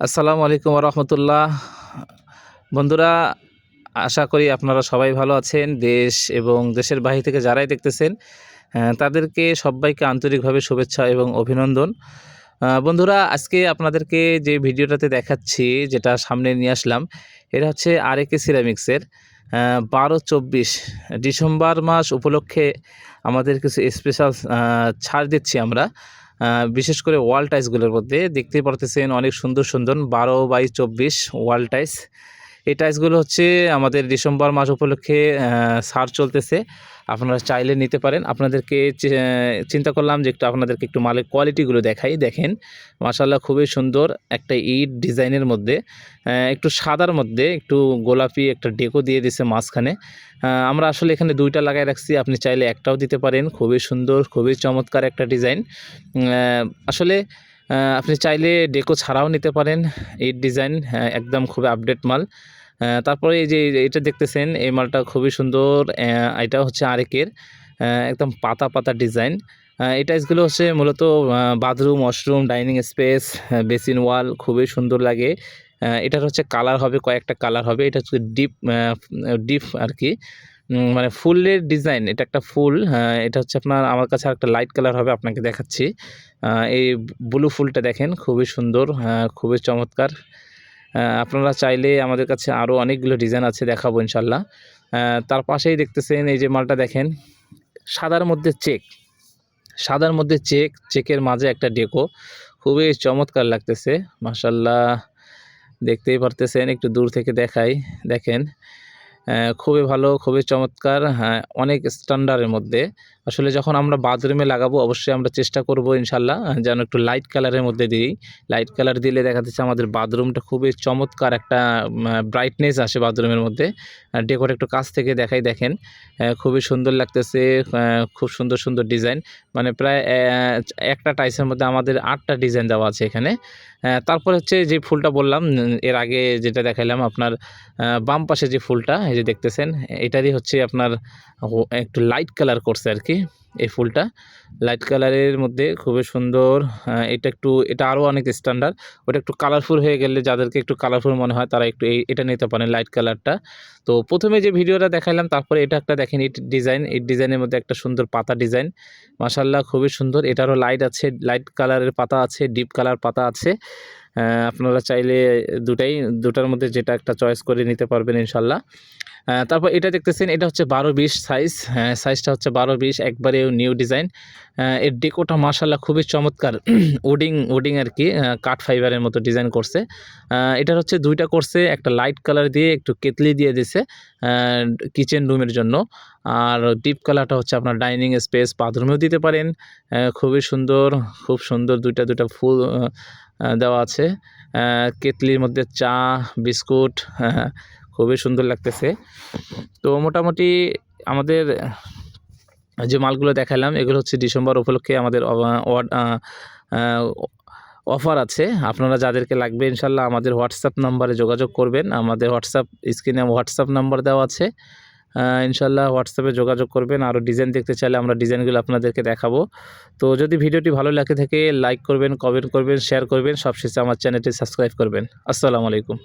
আসসালামু আলাইকুম রহমতুল্লাহ বন্ধুরা, আশা করি আপনারা সবাই ভালো আছেন, দেশ এবং দেশের বাহির থেকে যারাই দেখতেছেন তাদেরকে সবাইকে আন্তরিকভাবে শুভেচ্ছা এবং অভিনন্দন। বন্ধুরা, আজকে আপনাদেরকে যে ভিডিওটাতে দেখাচ্ছি, যেটা সামনে নিয়ে আসলাম, এটা হচ্ছে আর একে সিরামিক্সের বারো চব্বিশ ডিসেম্বর মাস উপলক্ষে আমাদের কিছু স্পেশাল ছাড় দিচ্ছি আমরা। বিশেষ করে ওয়াল টাইসগুলোর মধ্যে দেখতে পারতেছেন অনেক সুন্দর সুন্দর বারো বাই চব্বিশ ওয়াল টাইলস এই টাইলসগুলো হচ্ছে আমাদের ডিসেম্বর মাস উপলক্ষে সার চলতেছে। আপনারা চাইলে নিতে পারেন। আপনাদেরকে চিন্তা করলাম যে একটু আপনাদেরকে একটু মালের কোয়ালিটিগুলো দেখাই। দেখেন মাসাল্লাহ খুবই সুন্দর একটা ইট ডিজাইনের মধ্যে একটু সাদার মধ্যে একটু গোলাপি একটা ডেকো দিয়ে দিছে মাঝখানে। আমরা আসলে এখানে দুইটা লাগাই রাখছি। আপনি চাইলে একটাও দিতে পারেন। খুবই সুন্দর, খুবই চমৎকার একটা ডিজাইন আসলে আপনি চাইলে ডেকো ছাড়াও নিতে পারেন। এই ডিজাইন একদম খুবই আপডেট মাল। তারপরে এই যে এটা দেখতেছেন, এই মালটা খুবই সুন্দর এটা হচ্ছে আরেকের একদম পাতা পাতা ডিজাইন এই টাইলসগুলো হচ্ছে মূলত bathroom washroom dining space basin wall খুবই সুন্দর লাগে। এটার হচ্ছে কালার হবে, কয়েকটা কালার হবে। এটা হচ্ছে ডিপ ডিপ আর কি। মানে ফুলের ডিজাইন এটা একটা ফুল আহ, এটা হচ্ছে আপনার আমার কাছে একটা লাইট কালার হবে আপনাকে দেখাচ্ছি। এই ব্লু ফুলটা দেখেন খুবই সুন্দর আহ, খুবই চমৎকার। আপনারা চাইলে আমাদের কাছে আরও অনেকগুলো ডিজাইন আছে দেখাবো ইনশাল্লাহ। তার পাশেই দেখতেছেন এই যে মালটা দেখেন সাদার মধ্যে চেক সাদার মধ্যে চেক চেকের মাঝে একটা ডেকো খুবই চমৎকার লাগতেছে মাসাল্লাহ দেখতেই পারতেছেন একটু দূর থেকে দেখাই দেখেন। খুবই ভালো খুবই চমৎকার হ্যাঁ অনেক স্ট্যান্ডার্ডের মধ্যে। আসলে যখন আমরা বাথরুমে লাগাবো, অবশ্যই আমরা চেষ্টা করব ইনশাল্লাহ যেন একটু লাইট কালারের মধ্যে দিই। লাইট কালার দিলে দেখা যাচ্ছে আমাদের বাথরুমটা খুবই চমৎকার একটা ব্রাইটনেস আসে বাথরুমের মধ্যে। ডেকোর একটু কাছ থেকে দেখাই দেখেন। খুবই সুন্দর লাগতেছে খুব সুন্দর সুন্দর ডিজাইন মানে প্রায় একটা টাইসের মধ্যে আমাদের আটটা ডিজাইন দেওয়া আছে এখানে। তারপর হচ্ছে যে ফুলটা বললাম এর আগে যেটা দেখাইলাম আপনার বাম পাশে যে ফুলটা, এই যে দেখতেছেন, এটারই হচ্ছে আপনার একটু লাইট কালার করছে আর কি। এই ফুলটা। লাইট কালারের মধ্যে খুবই সুন্দর এটা একটু, এটা আরও অনেক স্ট্যান্ডার্ড ওটা একটু কালারফুল হয়ে গেলে যাদেরকে একটু কালারফুল মনে হয় তারা একটু এটা নিতে পারেন লাইট কালারটা তো প্রথমে যে ভিডিওটা দেখাইলাম, তারপরে এটা একটা দেখেন এই ডিজাইন এই ডিজাইনের মধ্যে একটা সুন্দর পাতা ডিজাইন মাসাল্লাহ খুবই সুন্দর। এটারও লাইট আছে লাইট কালারের পাতা আছে ডিপ কালার পাতা আছে। আপনারা চাইলে দুটাই, দুটার মধ্যে যেটা একটা চয়েস করে নিতে পারবেন ইনশাল্লাহ তারপর এটা দেখতেছেন, এটা হচ্ছে বারো বিশ সাইজ হ্যাঁ সাইজটা হচ্ছে বারো বিশ একবারে নিউ ডিজাইন এর ডেকোটা মার্শাল্লাহ খুবই চমৎকার। উডিং উডিং আর কি কাঠ ফাইবারের মতো ডিজাইন করছে। এটার হচ্ছে দুইটা করছে, একটা লাইট কালার দিয়ে, একটু কেতলি দিয়ে দিছে কিচেন রুমের জন্য। আর ডিপ কালারটা হচ্ছে আপনার ডাইনিং স্পেস বাথরুমেও দিতে পারেন। খুবই সুন্দর, খুব সুন্দর দুইটা দুইটা ফুল দেওয়া আছে। কেতলির মধ্যে চা, বিস্কুট খুবই সুন্দর লাগতেছে। তো মোটামুটি আমাদের যে মালগুলো দেখালাম, এগুলো হচ্ছে ডিসেম্বর উপলক্ষে আমাদের অফার আছে। আপনারা যাদেরকে লাগবে ইনশাল্লাহ আমাদের হোয়াটসঅ্যাপ নাম্বারে যোগাযোগ করবেন। আমাদের হোয়াটসঅ্যাপ স্ক্রিনে হোয়াটসঅ্যাপ নাম্বার দেওয়া আছে। ইনশাল্লাহ হোয়াটসঅ্যাপে যোগাযোগ করবেন। আরও ডিজাইন দেখতে চাইলে আমরা ডিজাইনগুলো আপনাদেরকে দেখাবো। তো যদি ভিডিওটি ভালো লাগে থাকে, লাইক করবেন, কমেন্ট করবেন, শেয়ার করবেন। সবশেষে আমার চ্যানেলটি সাবস্ক্রাইব করবেন। আসসালামু আলাইকুম।